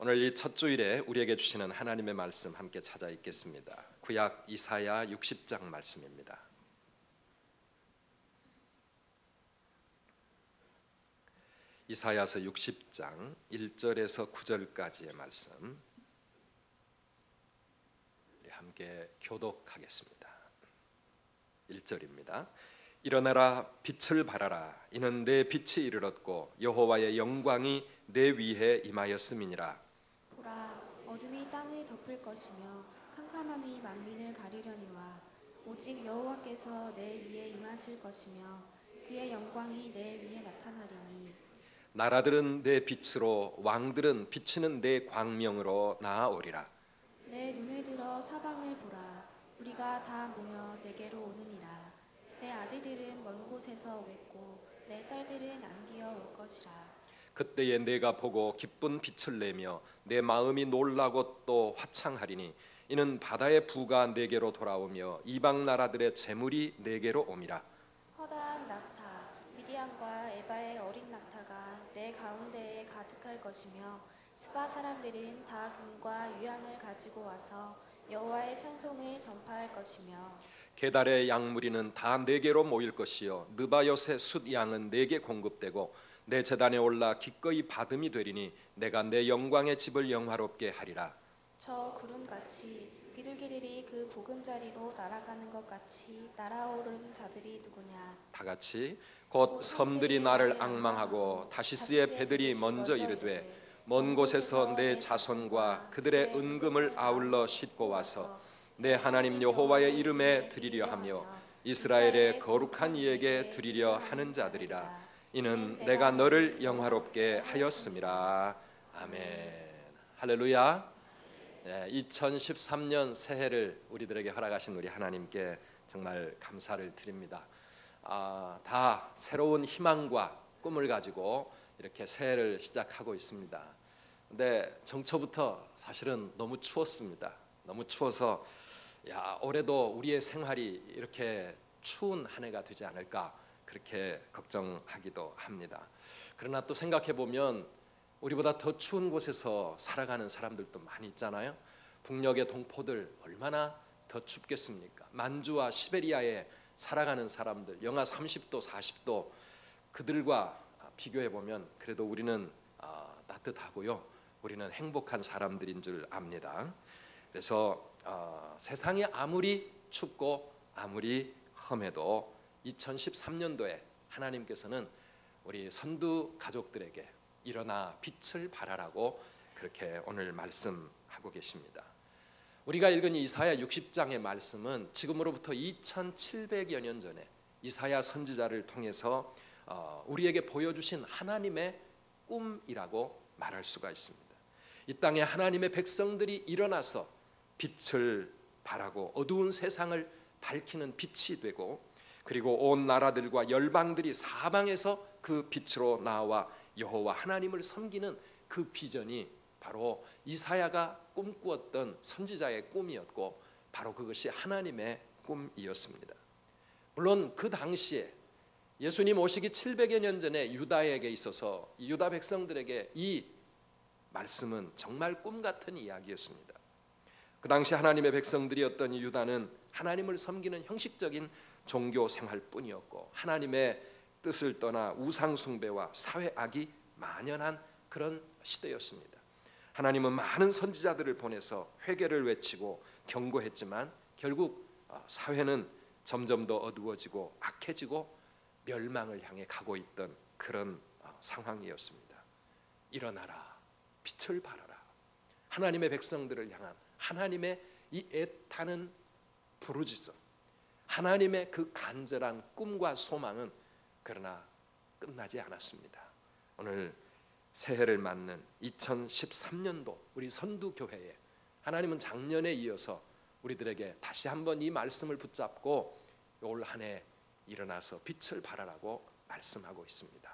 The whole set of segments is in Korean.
오늘 이 첫 주일에 우리에게 주시는 하나님의 말씀 함께 찾아 읽겠습니다. 구약 이사야 60장 말씀입니다. 이사야서 60장 1절에서 9절까지의 말씀 함께 교독하겠습니다. 1절입니다. 일어나라 빛을 발하라 이는 내 빛이 이르렀고 여호와의 영광이 내 위에 임하였음이니라 보라 어둠이 땅을 덮을 것이며 캄캄함이 만민을 가리려니와 오직 여호와께서 내 위에 임하실 것이며 그의 영광이 내 위에 나타나리니. 나라들은 내 빛으로 왕들은 비치는 내 광명으로 나아오리라. 내 눈을 들어 사방을 보라. 우리가 다 모여 내게로 오느니라. 내 아들들은 먼 곳에서 오겠고 내 딸들은 안기어 올 것이라 그때에 내가 보고 기쁜 빛을 내며 내 마음이 놀라고 또 화창하리니 이는 바다의 부가 내게로 돌아오며 이방 나라들의 재물이 내게로 옴이라. 허다한 낙타 미디안과 에바의 어린 낙타가 내 가운데에 가득할 것이며 스바 사람들은 다 금과 유향을 가지고 와서 여호와의 찬송을 전파할 것이며 게달의 양무리는 다 내게로 모일 것이요. 느바요의 숫 양은 내게 공급되고 내 재단에 올라 기꺼이 받음이 되리니 내가 내 영광의 집을 영화롭게 하리라. 저 구름 같이 비둘기들이 그 보금자리로 날아가는 것 같이 날아오르는 자들이 누구냐? 다 같이 곧 섬들이 나를 악망하고 다시스의 배들이 먼저 이르되 먼 곳에서 내 자손과 그들의 은금을 아울러 싣고 와서 내 하나님 여호와의 이름에 드리려 하며 이스라엘의 거룩한 이에게 드리려 하는 자들이라 이는 내가 너를 영화롭게 하였음이라 아멘 할렐루야 네, 2013년 새해를 우리들에게 허락하신 우리 하나님께 정말 감사를 드립니다. 아, 다 새로운 희망과 꿈을 가지고 이렇게 새해를 시작하고 있습니다. 근데 정초부터 사실은 너무 추웠습니다. 너무 추워서 야 올해도 우리의 생활이 이렇게 추운 한 해가 되지 않을까 그렇게 걱정하기도 합니다. 그러나 또 생각해 보면 우리보다 더 추운 곳에서 살아가는 사람들도 많이 있잖아요. 북녘의 동포들 얼마나 더 춥겠습니까? 만주와 시베리아에 살아가는 사람들 영하 30도 40도 그들과 비교해 보면 그래도 우리는 아, 따뜻하고요. 우리는 행복한 사람들인 줄 압니다. 그래서 어, 세상이 아무리 춥고 아무리 험해도 2013년도에 하나님께서는 우리 선두 가족들에게 일어나 빛을 발하라고 그렇게 오늘 말씀하고 계십니다. 우리가 읽은 이사야 60장의 말씀은 지금으로부터 2700여 년 전에 이사야 선지자를 통해서 어, 우리에게 보여주신 하나님의 꿈이라고 말할 수가 있습니다. 이 땅에 하나님의 백성들이 일어나서 빛을 발하고 어두운 세상을 밝히는 빛이 되고 그리고 온 나라들과 열방들이 사방에서 그 빛으로 나와 여호와 하나님을 섬기는 그 비전이 바로 이사야가 꿈꾸었던 선지자의 꿈이었고 바로 그것이 하나님의 꿈이었습니다. 물론 그 당시에 예수님 오시기 700여 년 전에 유다에게 있어서 유다 백성들에게 이 말씀은 정말 꿈 같은 이야기였습니다. 그 당시 하나님의 백성들이었던 유다는 하나님을 섬기는 형식적인 종교 생활뿐이었고 하나님의 뜻을 떠나 우상 숭배와 사회 악이 만연한 그런 시대였습니다. 하나님은 많은 선지자들을 보내서 회개를 외치고 경고했지만 결국 어, 사회는 점점 더 어두워지고 악해지고 멸망을 향해 가고 있던 그런 어, 상황이었습니다. 일어나라, 빛을 발하라. 하나님의 백성들을 향한 하나님의 이 애타는 부르짖음, 하나님의 그 간절한 꿈과 소망은 그러나 끝나지 않았습니다. 오늘 새해를 맞는 2013년도 우리 선두 교회에 하나님은 작년에 이어서 우리들에게 다시 한번 이 말씀을 붙잡고 올 한 해 일어나서 빛을 발하라고 말씀하고 있습니다.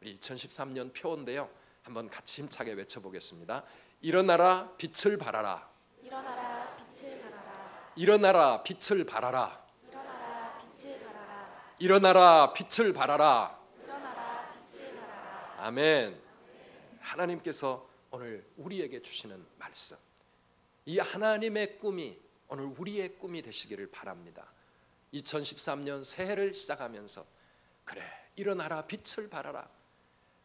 우리 2013년 표인데요. 한번 같이 힘차게 외쳐보겠습니다. 일어나라 빛을 발하라. 일어나라 빛을 발하라 일어나라 빛을 발하라. 빛을 발하라 일어나라 빛을 발하라. 일어나라 빛을 발하라 아멘. 하나님께서 오늘 우리에게 주시는 말씀. 이 하나님의 꿈이 오늘 우리의 꿈이 되시기를 바랍니다. 2013년 새해를 시작하면서 그래 일어나라 빛을 발하라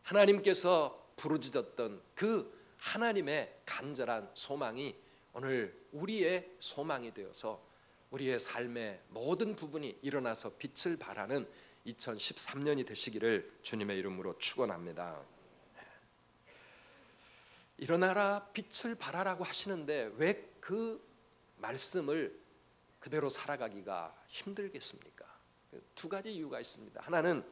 하나님께서 부르짖었던 그 하나님의 간절한 소망이 오늘 우리의 소망이 되어서 우리의 삶의 모든 부분이 일어나서 빛을 발하는 2013년이 되시기를 주님의 이름으로 축원합니다. 일어나라 빛을 발하라고 하시는데 왜 그 말씀을 그대로 살아가기가 힘들겠습니까? 두 가지 이유가 있습니다. 하나는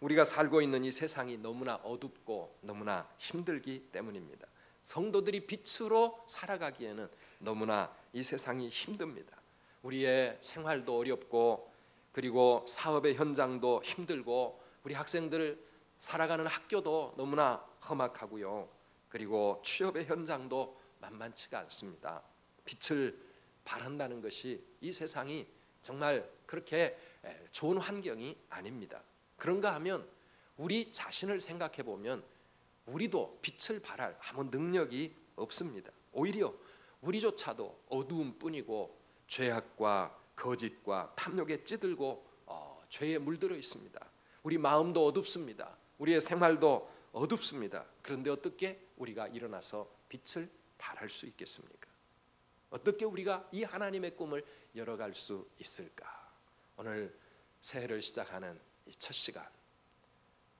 우리가 살고 있는 이 세상이 너무나 어둡고 너무나 힘들기 때문입니다. 성도들이 빛으로 살아가기에는 너무나 이 세상이 힘듭니다. 우리의 생활도 어렵고 그리고 사업의 현장도 힘들고 우리 학생들 살아가는 학교도 너무나 험악하고요. 그리고 취업의 현장도 만만치가 않습니다. 빛을 발한다는 것이 이 세상이 정말 그렇게 좋은 환경이 아닙니다. 그런가 하면 우리 자신을 생각해 보면 우리도 빛을 발할 아무 능력이 없습니다. 오히려 우리조차도 어두움뿐이고 죄악과 거짓과 탐욕에 찌들고 어, 죄에 물들어 있습니다. 우리 마음도 어둡습니다. 우리의 생활도 어둡습니다. 그런데 어떻게 우리가 일어나서 빛을 발할 수 있겠습니까? 어떻게 우리가 이 하나님의 꿈을 열어갈 수 있을까? 오늘 새해를 시작하는 이첫 시간,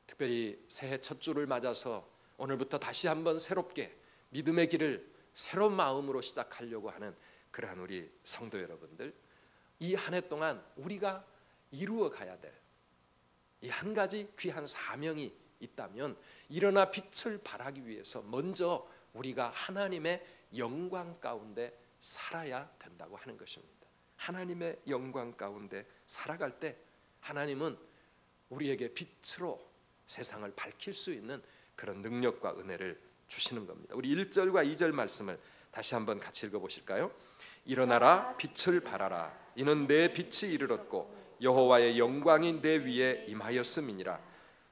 특별히 새해 첫 주를 맞아서 오늘부터 다시 한번 새롭게 믿음의 길을 새로운 마음으로 시작하려고 하는 그러한 우리 성도 여러분들, 이 한 해 동안 우리가 이루어 가야 될 이 한 가지 귀한 사명이 있다면 일어나 빛을 발하기 위해서 먼저 우리가 하나님의 영광 가운데 살아야 된다고 하는 것입니다. 하나님의 영광 가운데 살아갈 때 하나님은 우리에게 빛으로 세상을 밝힐 수 있는 그런 능력과 은혜를 주시는 겁니다. 우리 1절과 2절 말씀을 다시 한번 같이 읽어 보실까요? 일어나라 빛을 발하라 이는 내 빛이 이르렀고 여호와의 영광이 내 위에 임하였음이니라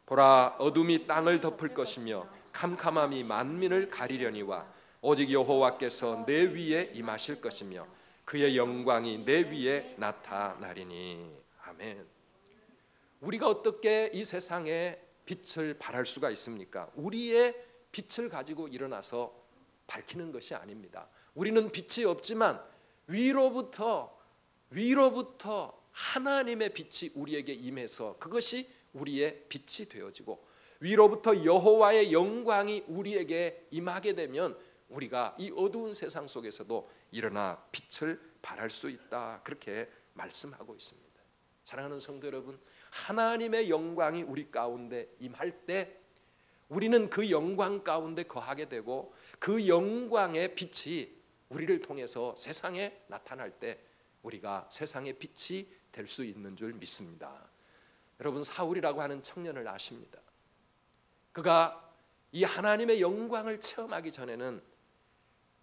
보라 어둠이 땅을 덮을 것이며 캄캄함이 만민을 가리려니와 오직 여호와께서 내 위에 임하실 것이며 그의 영광이 내 위에 나타나리니 아멘. 우리가 어떻게 이 세상에 빛을 발할 수가 있습니까? 우리의 빛을 가지고 일어나서 밝히는 것이 아닙니다. 우리는 빛이 없지만 위로부터 위로부터 하나님의 빛이 우리에게 임해서 그것이 우리의 빛이 되어지고 위로부터 여호와의 영광이 우리에게 임하게 되면 우리가 이 어두운 세상 속에서도 일어나 빛을 발할 수 있다. 그렇게 말씀하고 있습니다. 사랑하는 성도 여러분, 하나님의 영광이 우리 가운데 임할 때 우리는 그 영광 가운데 거하게 되고 그 영광의 빛이 우리를 통해서 세상에 나타날 때 우리가 세상의 빛이 될 수 있는 줄 믿습니다. 여러분 사울이라고 하는 청년을 아십니다. 그가 이 하나님의 영광을 체험하기 전에는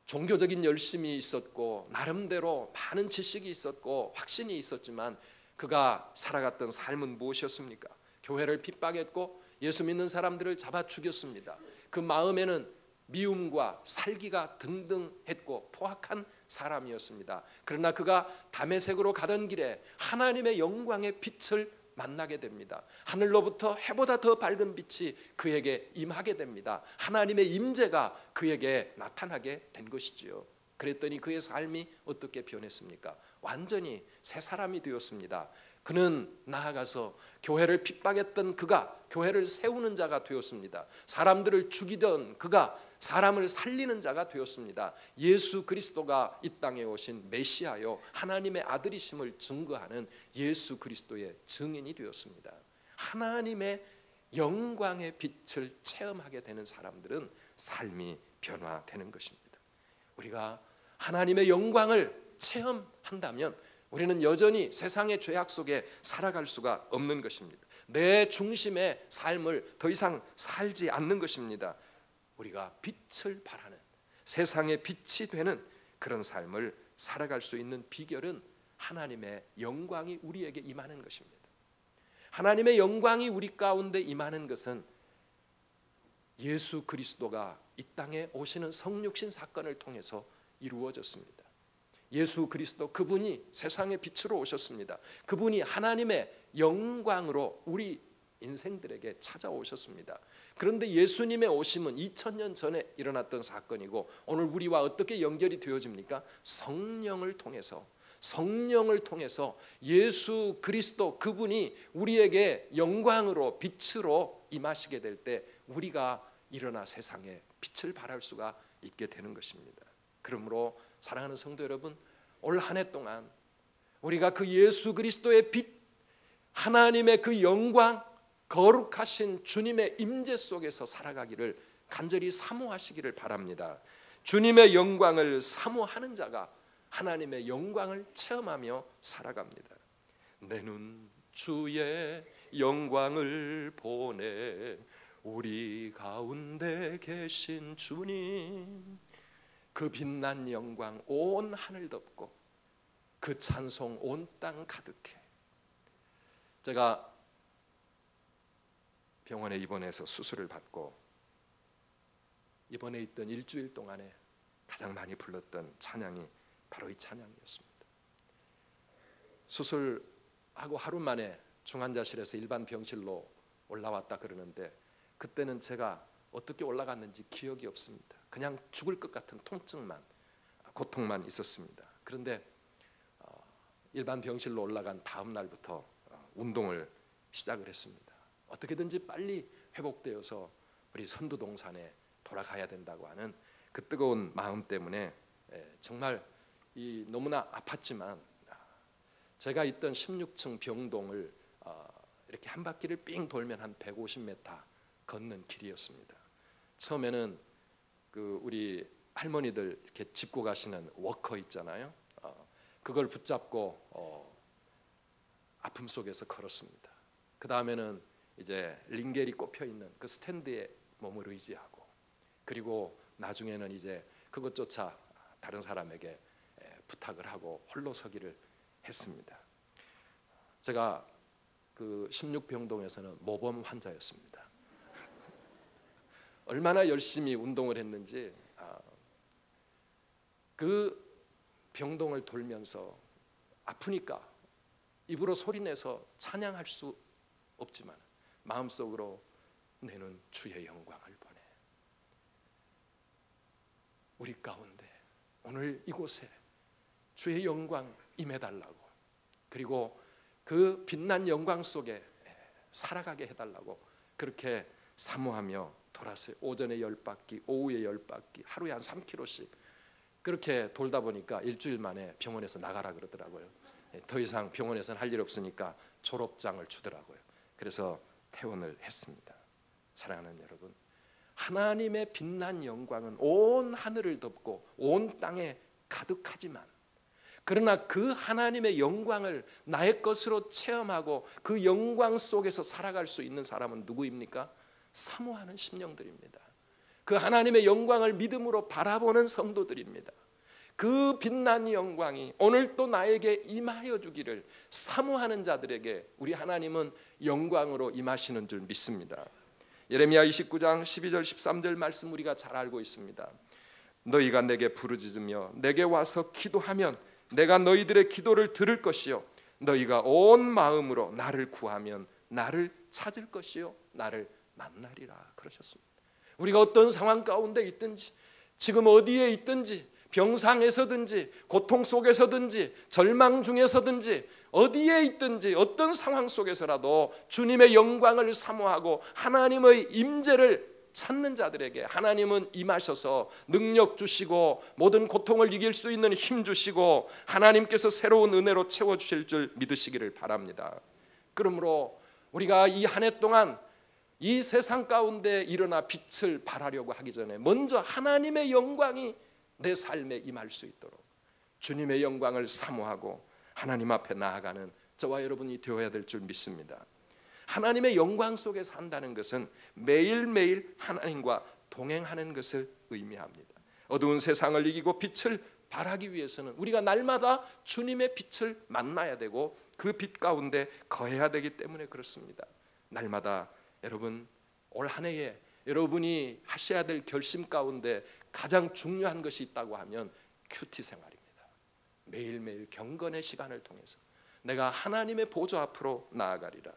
종교적인 열심이 있었고 나름대로 많은 지식이 있었고 확신이 있었지만 그가 살아갔던 삶은 무엇이었습니까? 교회를 핍박했고 예수 믿는 사람들을 잡아 죽였습니다. 그 마음에는 미움과 살기가 등등했고 포악한 사람이었습니다. 그러나 그가 담에색으로 가던 길에 하나님의 영광의 빛을 만나게 됩니다. 하늘로부터 해보다 더 밝은 빛이 그에게 임하게 됩니다. 하나님의 임재가 그에게 나타나게 된 것이지요. 그랬더니 그의 삶이 어떻게 변했습니까? 완전히 새 사람이 되었습니다. 그는 나아가서 교회를 핍박했던 그가 교회를 세우는 자가 되었습니다. 사람들을 죽이던 그가 사람을 살리는 자가 되었습니다. 예수 그리스도가 이 땅에 오신 메시아요 하나님의 아들이심을 증거하는 예수 그리스도의 증인이 되었습니다. 하나님의 영광의 빛을 체험하게 되는 사람들은 삶이 변화되는 것입니다. 우리가 하나님의 영광을 체험한다면 우리는 여전히 세상의 죄악 속에 살아갈 수가 없는 것입니다. 내 중심의 삶을 더 이상 살지 않는 것입니다. 우리가 빛을 발하는 세상의 빛이 되는 그런 삶을 살아갈 수 있는 비결은 하나님의 영광이 우리에게 임하는 것입니다. 하나님의 영광이 우리 가운데 임하는 것은 예수 그리스도가 이 땅에 오시는 성육신 사건을 통해서 이루어졌습니다. 예수 그리스도 그분이 세상의 빛으로 오셨습니다. 그분이 하나님의 영광으로 우리 인생들에게 찾아오셨습니다. 그런데 예수님의 오심은 2000년 전에 일어났던 사건이고 오늘 우리와 어떻게 연결이 되어집니까? 성령을 통해서 성령을 통해서 예수 그리스도 그분이 우리에게 영광으로 빛으로 임하시게 될 때 우리가 일어나 세상에 빛을 발할 수가 있게 되는 것입니다. 그러므로 사랑하는 성도 여러분, 올 한 해 동안 우리가 그 예수 그리스도의 빛, 하나님의 그 영광, 거룩하신 주님의 임재 속에서 살아가기를 간절히 사모하시기를 바랍니다. 주님의 영광을 사모하는 자가 하나님의 영광을 체험하며 살아갑니다. 내 눈 주의 영광을 보내 우리 가운데 계신 주님 그 빛난 영광 온 하늘 덮고 그 찬송 온 땅 가득해 제가 병원에 입원해서 수술을 받고 입원해 있던 일주일 동안에 가장 많이 불렀던 찬양이 바로 이 찬양이었습니다. 수술하고 하루 만에 중환자실에서 일반 병실로 올라왔다 그러는데 그때는 제가 어떻게 올라갔는지 기억이 없습니다. 그냥 죽을 것 같은 통증만 고통만 있었습니다. 그런데 어, 일반 병실로 올라간 다음 날부터 어, 운동을 시작을 했습니다. 어떻게든지 빨리 회복되어서 우리 선두동산에 돌아가야 된다고 하는 그 뜨거운 마음 때문에 예, 정말 이 너무나 아팠지만 제가 있던 16층 병동을 어, 이렇게 한 바퀴를 삥 돌면 한 150m 걷는 길이었습니다. 처음에는 그 우리 할머니들 이렇게 짚고 가시는 워커 있잖아요. 어, 그걸 붙잡고 어, 아픔 속에서 걸었습니다. 그 다음에는 이제 링겔이 꼽혀 있는 그 스탠드에 몸을 의지하고 그리고 나중에는 이제 그것조차 다른 사람에게 부탁을 하고 홀로 서기를 했습니다. 제가 그 16병동에서는 모범 환자였습니다. 얼마나 열심히 운동을 했는지 아, 그 병동을 돌면서 아프니까 입으로 소리내서 찬양할 수 없지만 마음속으로 내는 주의 영광을 보내 우리 가운데 오늘 이곳에 주의 영광 임해달라고 그리고 그 빛난 영광 속에 살아가게 해달라고 그렇게 사모하며 돌았어요. 오전에 열 바퀴, 오후에 열 바퀴, 하루에 한 3km씩 그렇게 돌다 보니까 일주일 만에 병원에서 나가라 그러더라고요. 더 이상 병원에서는 할 일 없으니까 졸업장을 주더라고요. 그래서 퇴원을 했습니다. 사랑하는 여러분, 하나님의 빛난 영광은 온 하늘을 덮고 온 땅에 가득하지만 그러나 그 하나님의 영광을 나의 것으로 체험하고 그 영광 속에서 살아갈 수 있는 사람은 누구입니까? 사모하는 심령들입니다. 그 하나님의 영광을 믿음으로 바라보는 성도들입니다. 그 빛난 영광이 오늘 또 나에게 임하여 주기를 사모하는 자들에게 우리 하나님은 영광으로 임하시는 줄 믿습니다. 예레미야 29장 12절 13절 말씀 우리가 잘 알고 있습니다. 너희가 내게 부르짖으며 내게 와서 기도하면 내가 너희들의 기도를 들을 것이요 너희가 온 마음으로 나를 구하면 나를 찾을 것이요 나를 만나리라 그러셨습니다. 우리가 어떤 상황 가운데 있든지 지금 어디에 있든지 병상에서든지 고통 속에서든지 절망 중에서든지 어디에 있든지 어떤 상황 속에서라도 주님의 영광을 사모하고 하나님의 임재를 찾는 자들에게 하나님은 임하셔서 능력 주시고 모든 고통을 이길 수 있는 힘 주시고 하나님께서 새로운 은혜로 채워 주실 줄 믿으시기를 바랍니다. 그러므로 우리가 이 한 해 동안 이 세상 가운데 일어나 빛을 발하려고 하기 전에 먼저 하나님의 영광이 내 삶에 임할 수 있도록 주님의 영광을 사모하고 하나님 앞에 나아가는 저와 여러분이 되어야 될 줄 믿습니다. 하나님의 영광 속에 산다는 것은 매일매일 하나님과 동행하는 것을 의미합니다. 어두운 세상을 이기고 빛을 발하기 위해서는 우리가 날마다 주님의 빛을 만나야 되고 그 빛 가운데 거해야 되기 때문에 그렇습니다. 날마다 여러분 올 한 해에 여러분이 하셔야 될 결심 가운데 가장 중요한 것이 있다고 하면 큐티 생활입니다. 매일매일 경건의 시간을 통해서 내가 하나님의 보좌 앞으로 나아가리라.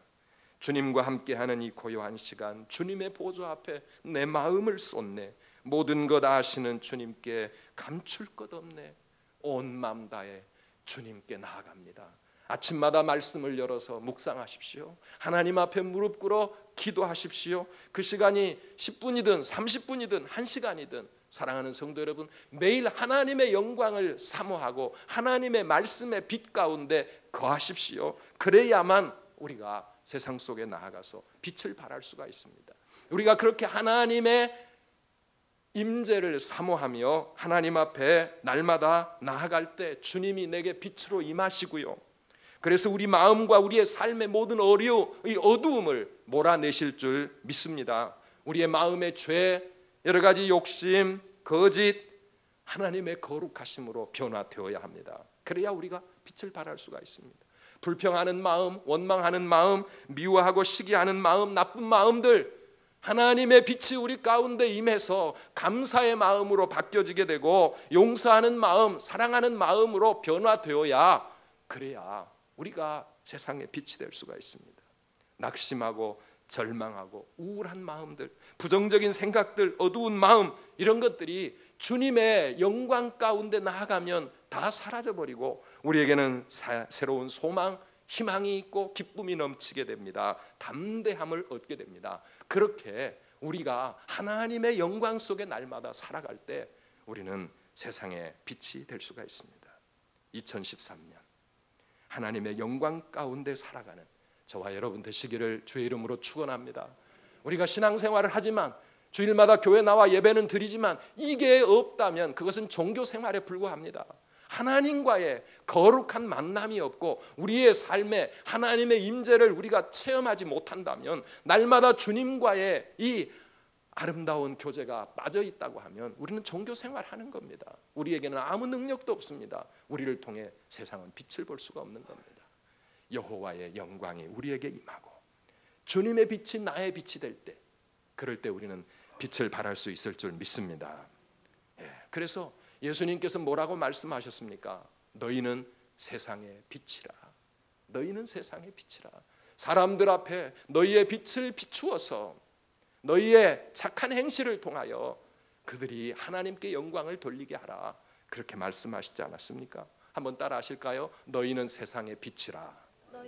주님과 함께하는 이 고요한 시간, 주님의 보좌 앞에 내 마음을 쏟네. 모든 것 아시는 주님께 감출 것 없네. 온 마음 다해 주님께 나아갑니다. 아침마다 말씀을 열어서 묵상하십시오. 하나님 앞에 무릎 꿇어 기도하십시오. 그 시간이 10분이든 30분이든 1시간이든 사랑하는 성도 여러분, 매일 하나님의 영광을 사모하고 하나님의 말씀의 빛 가운데 거하십시오. 그래야만 우리가 세상 속에 나아가서 빛을 발할 수가 있습니다. 우리가 그렇게 하나님의 임재를 사모하며 하나님 앞에 날마다 나아갈 때 주님이 내게 빛으로 임하시고요. 그래서 우리 마음과 우리의 삶의 모든 어려 이 어두움을 몰아내실 줄 믿습니다. 우리의 마음의 죄, 여러 가지 욕심, 거짓, 하나님의 거룩하심으로 변화되어야 합니다. 그래야 우리가 빛을 발할 수가 있습니다. 불평하는 마음, 원망하는 마음, 미워하고 시기하는 마음, 나쁜 마음들 하나님의 빛이 우리 가운데 임해서 감사의 마음으로 바뀌어지게 되고 용서하는 마음, 사랑하는 마음으로 변화되어야 그래야 우리가 세상의 빛이 될 수가 있습니다. 낙심하고 절망하고 우울한 마음들, 부정적인 생각들, 어두운 마음 이런 것들이 주님의 영광 가운데 나아가면 다 사라져 버리고 우리에게는 사, 새로운 소망, 희망이 있고 기쁨이 넘치게 됩니다. 담대함을 얻게 됩니다. 그렇게 우리가 하나님의 영광 속에 날마다 살아갈 때 우리는 세상의 빛이 될 수가 있습니다. 2013년 하나님의 영광 가운데 살아가는 저와 여러분 되시기를 주의 이름으로 축원합니다. 우리가 신앙생활을 하지만 주일마다 교회 나와 예배는 드리지만 이게 없다면 그것은 종교 생활에 불과합니다. 하나님과의 거룩한 만남이 없고 우리의 삶에 하나님의 임재를 우리가 체험하지 못한다면 날마다 주님과의 이 아름다운 교제가 빠져 있다고 하면 우리는 종교 생활하는 겁니다. 우리에게는 아무 능력도 없습니다. 우리를 통해 세상은 빛을 볼 수가 없는 겁니다. 여호와의 영광이 우리에게 임하고 주님의 빛이 나의 빛이 될 때 그럴 때 우리는 빛을 발할 수 있을 줄 믿습니다. 예, 그래서 예수님께서 뭐라고 말씀하셨습니까? 너희는 세상의 빛이라. 너희는 세상의 빛이라. 사람들 앞에 너희의 빛을 비추어서 너희의 착한 행실을 통하여 그들이 하나님께 영광을 돌리게 하라. 그렇게 말씀하시지 않았습니까? 한번 따라 하실까요? 너희는 세상의 빛이라.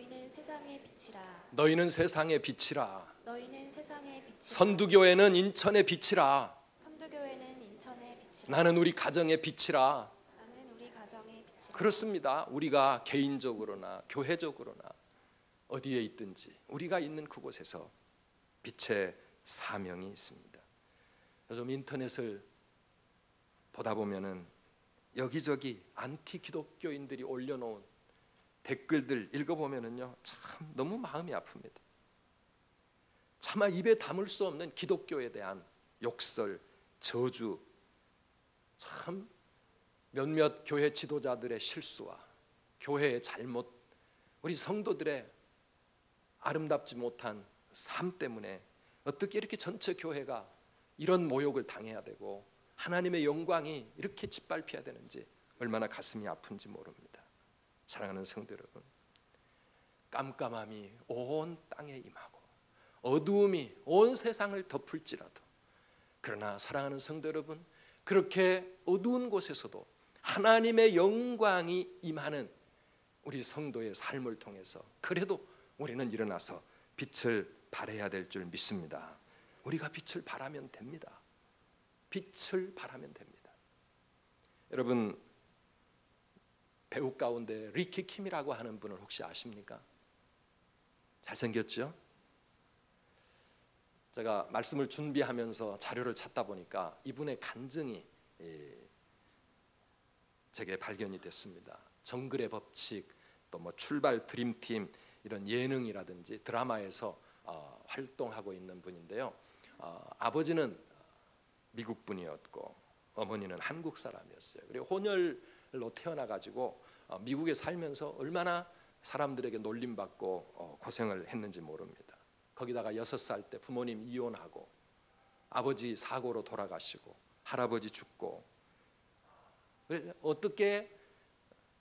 너희는 세상의 빛이라. 너희는 세상의 빛이라. 너희는 세상의 빛이라. 선두교회는 인천의 빛이라. 선두교회는 인천의 빛이라. 나는 우리 가정의 빛이라. 나는 우리 가정의 빛이라. 그렇습니다. 우리가 개인적으로나 교회적으로나 어디에 있든지 우리가 있는 그곳에서 빛의 사명이 있습니다. 요즘 인터넷을 보다 보면은 여기저기 안티 기독교인들이 올려놓은 댓글들 읽어보면은요 참 너무 마음이 아픕니다. 차마 입에 담을 수 없는 기독교에 대한 욕설, 저주, 참 몇몇 교회 지도자들의 실수와 교회의 잘못, 우리 성도들의 아름답지 못한 삶 때문에 어떻게 이렇게 전체 교회가 이런 모욕을 당해야 되고 하나님의 영광이 이렇게 짓밟혀야 되는지 얼마나 가슴이 아픈지 모릅니다. 사랑하는 성도 여러분, 깜깜함이 온 땅에 임하고 어두움이 온 세상을 덮을지라도 그러나 사랑하는 성도 여러분, 그렇게 어두운 곳에서도 하나님의 영광이 임하는 우리 성도의 삶을 통해서 그래도 우리는 일어나서 빛을 발해야 될 줄 믿습니다. 우리가 빛을 발하면 됩니다. 빛을 발하면 됩니다. 여러분 배우 가운데 리키 킴이라고 하는 분을 혹시 아십니까? 잘생겼죠? 제가 말씀을 준비하면서 자료를 찾다 보니까 이분의 간증이 예, 제게 발견이 됐습니다. 정글의 법칙, 또 뭐 출발 드림팀 이런 예능이라든지 드라마에서 어, 활동하고 있는 분인데요. 어, 아버지는 미국 분이었고 어머니는 한국 사람이었어요. 그리고 혼혈 로 태어나 가지고 어, 미국에 살면서 얼마나 사람들에게 놀림받고 어, 고생을 했는지 모릅니다. 거기다가 여섯 살 때 부모님 이혼하고 아버지 사고로 돌아가시고 할아버지 죽고 어떻게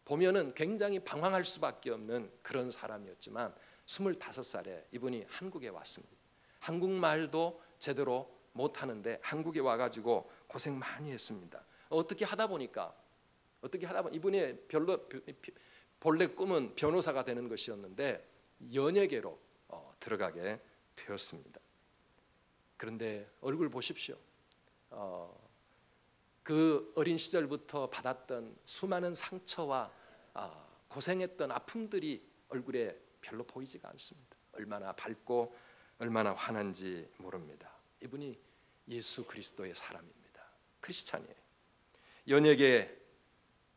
보면은 굉장히 방황할 수밖에 없는 그런 사람이었지만 25살에 이분이 한국에 왔습니다. 한국말도 제대로 못 하는데 한국에 와가지고 고생 많이 했습니다. 어떻게 하다 보니까 어떻게 하다 보니 이분의 별로 본래 꿈은 변호사가 되는 것이었는데 연예계로 어, 들어가게 되었습니다. 그런데 얼굴 보십시오. 어, 그 어린 시절부터 받았던 수많은 상처와 아, 고생했던 아픔들이 얼굴에 별로 보이지가 않습니다. 얼마나 밝고 얼마나 환한지 모릅니다. 이분이 예수 그리스도의 사람입니다. 크리스찬이에요. 연예계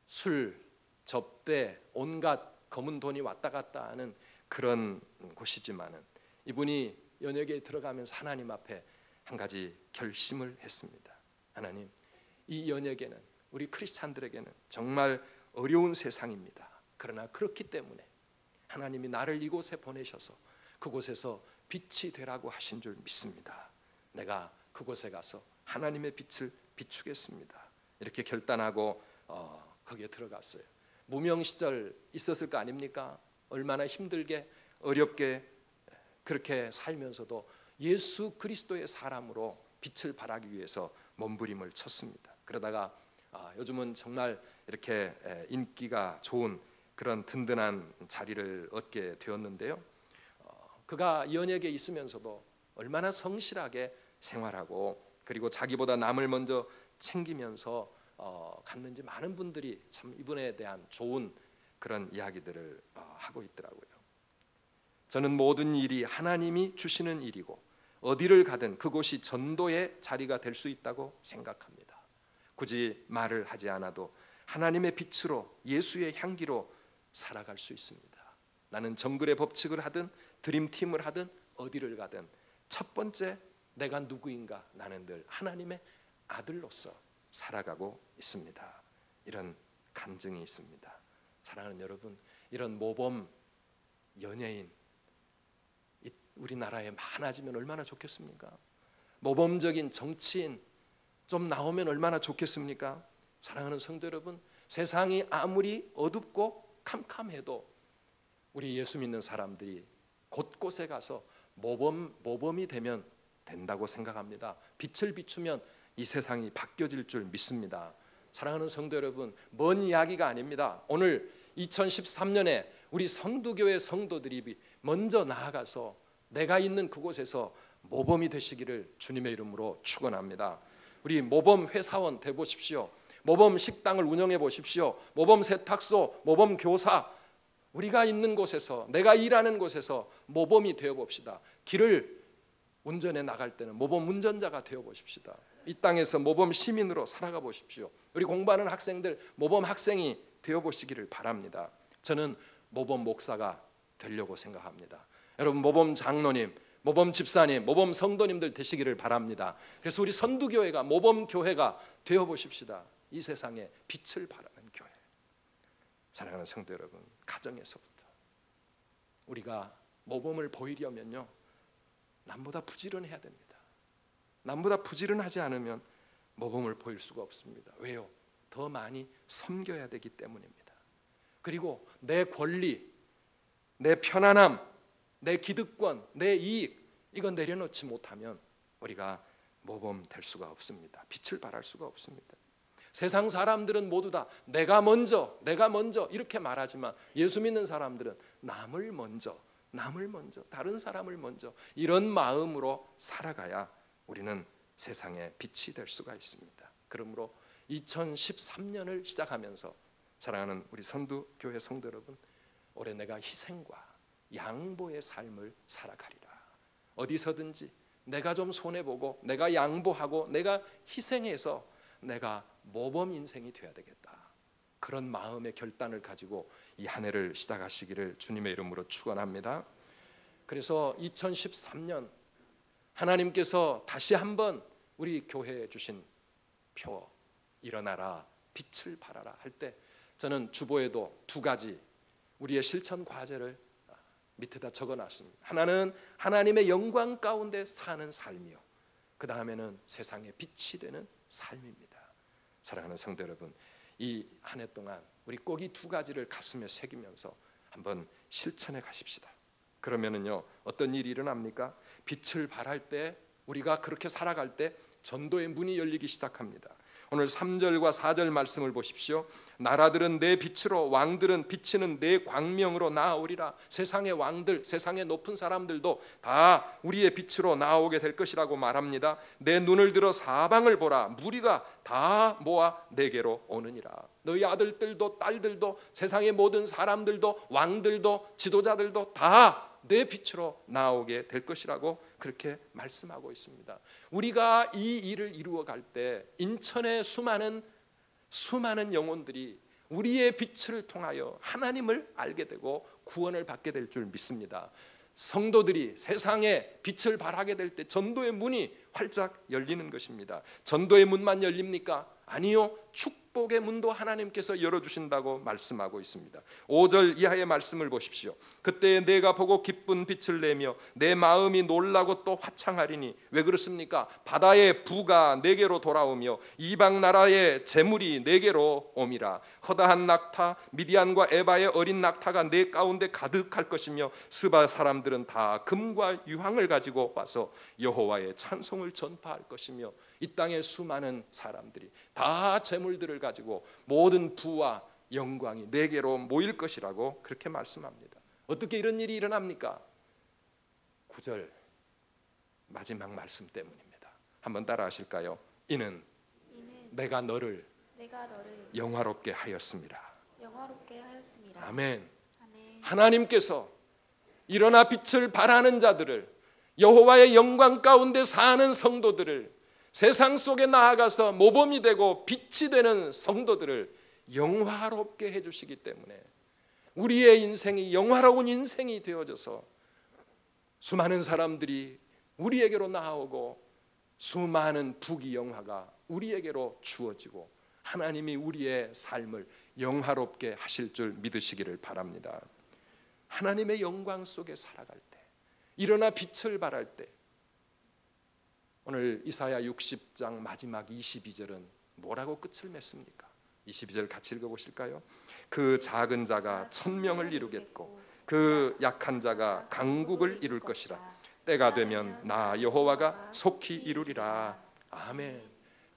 술, 접대, 온갖 검은 돈이 왔다 갔다 하는 그런 곳이지만은 이분이 연예계에 들어가면서 하나님 앞에 한 가지 결심을 했습니다. 하나님, 이 연예계는 우리 크리스찬들에게는 정말 어려운 세상입니다. 그러나 그렇기 때문에 하나님이 나를 이곳에 보내셔서 그곳에서 빛이 되라고 하신 줄 믿습니다. 내가 그곳에 가서 하나님의 빛을 비추겠습니다. 이렇게 결단하고 어, 거기에 들어갔어요. 무명 시절 있었을 거 아닙니까? 얼마나 힘들게 어렵게 그렇게 살면서도 예수 그리스도의 사람으로 빛을 발하기 위해서 몸부림을 쳤습니다. 그러다가 아, 요즘은 정말 이렇게 인기가 좋은 그런 든든한 자리를 얻게 되었는데요. 어, 그가 연예계에 있으면서도 얼마나 성실하게 생활하고 그리고 자기보다 남을 먼저 챙기면서 어, 갔는지 많은 분들이 참 이분에 대한 좋은 그런 이야기들을 어, 하고 있더라고요. 저는 모든 일이 하나님이 주시는 일이고 어디를 가든 그곳이 전도의 자리가 될 수 있다고 생각합니다. 굳이 말을 하지 않아도 하나님의 빛으로 예수의 향기로 살아갈 수 있습니다. 나는 정글의 법칙을 하든 드림팀을 하든 어디를 가든 첫 번째 내가 누구인가 나는 늘 하나님의 아들로서 살아가고 있습니다. 이런 간증이 있습니다. 사랑하는 여러분, 이런 모범 연예인 우리나라에 많아지면 얼마나 좋겠습니까? 모범적인 정치인 좀 나오면 얼마나 좋겠습니까? 사랑하는 성도 여러분, 세상이 아무리 어둡고 캄캄해도 우리 예수 믿는 사람들이 곳곳에 가서 모범 모범이 되면 된다고 생각합니다. 빛을 비추면 이 세상이 바뀌어질 줄 믿습니다. 사랑하는 성도 여러분, 먼 이야기가 아닙니다. 오늘 2013년에 우리 성도교회 성도들이 먼저 나아가서 내가 있는 그곳에서 모범이 되시기를 주님의 이름으로 축원합니다. 우리 모범 회사원 돼 보십시오. 모범 식당을 운영해 보십시오. 모범 세탁소, 모범 교사 우리가 있는 곳에서 내가 일하는 곳에서 모범이 되어 봅시다. 길을 운전해 나갈 때는 모범 운전자가 되어 보십시다. 이 땅에서 모범 시민으로 살아가 보십시오. 우리 공부하는 학생들 모범 학생이 되어 보시기를 바랍니다. 저는 모범 목사가 되려고 생각합니다. 여러분 모범 장로님, 모범 집사님, 모범 성도님들 되시기를 바랍니다. 그래서 우리 선두교회가 모범 교회가 되어 보십시다. 이 세상에 빛을 발하는 교회. 사랑하는 성도 여러분, 가정에서부터 우리가 모범을 보이려면요. 남보다 부지런해야 됩니다. 남보다 부지런하지 않으면 모범을 보일 수가 없습니다. 왜요? 더 많이 섬겨야 되기 때문입니다. 그리고 내 권리, 내 편안함, 내 기득권, 내 이익 이건 내려놓지 못하면 우리가 모범 될 수가 없습니다. 빛을 발할 수가 없습니다. 세상 사람들은 모두 다 내가 먼저, 내가 먼저 이렇게 말하지만 예수 믿는 사람들은 남을 먼저, 남을 먼저, 다른 사람을 먼저 이런 마음으로 살아가야 우리는 세상에 빛이 될 수가 있습니다. 그러므로 2013년을 시작하면서 사랑하는 우리 선두 교회 성도 여러분, 올해 내가 희생과 양보의 삶을 살아가리라. 어디서든지 내가 좀 손해 보고 내가 양보하고 내가 희생해서 내가 모범 인생이 되어야 되겠다. 그런 마음의 결단을 가지고 이 한 해를 시작하시기를 주님의 이름으로 축원합니다. 그래서 2013년 하나님께서 다시 한번 우리 교회에 주신 표 일어나라 빛을 발하라 할 때 저는 주보에도 두 가지 우리의 실천 과제를 밑에다 적어 놨습니다. 하나는 하나님의 영광 가운데 사는 삶이요. 그 다음에는 세상의 빛이 되는 삶입니다. 사랑하는 성도 여러분, 이 한 해 동안 우리 꼭 이 두 가지를 가슴에 새기면서 한번 실천해 가십시다. 그러면은요 어떤 일이 일어납니까? 빛을 발할 때 우리가 그렇게 살아갈 때 전도의 문이 열리기 시작합니다. 오늘 3절과 4절 말씀을 보십시오. 나라들은 내 빛으로 왕들은 비치는 내 광명으로 나아오리라. 세상의 왕들, 세상의 높은 사람들도 다 우리의 빛으로 나오게 될 것이라고 말합니다. 내 눈을 들어 사방을 보라. 무리가 다 모아 내게로 오느니라. 너희 아들들도 딸들도 세상의 모든 사람들도 왕들도 지도자들도 다 내 빛으로 나오게 될 것이라고 그렇게 말씀하고 있습니다. 우리가 이 일을 이루어 갈 때 인천의 수많은 수많은 영혼들이 우리의 빛을 통하여 하나님을 알게 되고 구원을 받게 될 줄 믿습니다. 성도들이 세상에 빛을 발하게 될 때 전도의 문이 활짝 열리는 것입니다. 전도의 문만 열립니까? 아니요. 축복의 문도 하나님께서 열어 주신다고 말씀하고 있습니다. 5절 이하의 말씀을 보십시오. 그때 내가 보고 기쁜 빛을 내며 내 마음이 놀라고 또 화창하리니 왜 그렇습니까? 바다의 부가 내게로 돌아오며 이방 나라의 재물이 내게로 옴이라. 허다한 낙타 미디안과 에바의 어린 낙타가 내 가운데 가득할 것이며 스바 사람들은 다 금과 유황을 가지고 와서 여호와의 찬송을 전파할 것이며 이 땅의 수많은 사람들이 다 재물들을 가지고 모든 부와 영광이 내게로 모일 것이라고 그렇게 말씀합니다. 어떻게 이런 일이 일어납니까? 9절 마지막 말씀 때문입니다. 한번 따라 하실까요? 이는 이는 내가 너를 내가 너를 영화롭게 하였습니다. 영화롭게 하였습니다. 아멘. 아멘. 하나님께서 일어나 빛을 발하는 자들을 여호와의 영광 가운데 사는 성도들을 세상 속에 나아가서 모범이 되고 빛이 되는 성도들을 영화롭게 해 주시기 때문에 우리의 인생이 영화로운 인생이 되어져서 수많은 사람들이 우리에게로 나오고 수많은 부귀 영화가 우리에게로 주어지고 하나님이 우리의 삶을 영화롭게 하실 줄 믿으시기를 바랍니다. 하나님의 영광 속에 살아갈 때 일어나 빛을 발할 때 오늘 이사야 60장 마지막 22절은 뭐라고 끝을 맺습니까? 22절 같이 읽어 보실까요? 그 작은 자가 천명을 이루겠고 그 약한 자가 강국을 이룰 것이라 때가 되면 나 여호와가 속히 이루리라 아멘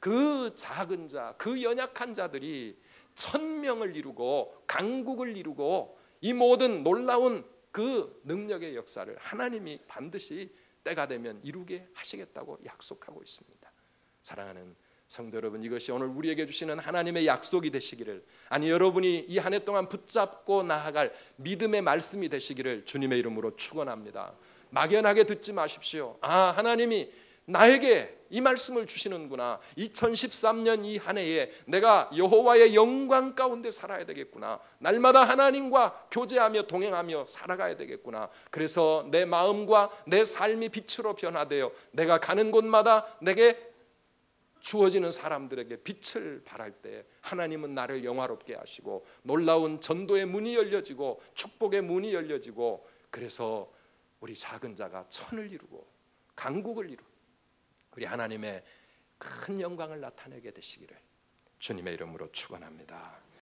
그 작은 자, 그 연약한 자들이 천명을 이루고 강국을 이루고 이 모든 놀라운 그 능력의 역사를 하나님이 반드시 때가 되면 이루게 하시겠다고 약속하고 있습니다. 사랑하는 성도 여러분, 이것이 오늘 우리에게 주시는 하나님의 약속이 되시기를 아니 여러분이 이 한 해 동안 붙잡고 나아갈 믿음의 말씀이 되시기를 주님의 이름으로 축원합니다. 막연하게 듣지 마십시오. 아, 하나님이 나에게 이 말씀을 주시는구나. 2013년 이 한 해에 내가 여호와의 영광 가운데 살아야 되겠구나. 날마다 하나님과 교제하며 동행하며 살아가야 되겠구나. 그래서 내 마음과 내 삶이 빛으로 변화되어 내가 가는 곳마다 내게 주어지는 사람들에게 빛을 발할 때 하나님은 나를 영화롭게 하시고 놀라운 전도의 문이 열려지고 축복의 문이 열려지고 그래서 우리 작은 자가 천을 이루고 강국을 이루고 우리 하나님의 큰 영광을 나타내게 되시기를 주님의 이름으로 축원합니다.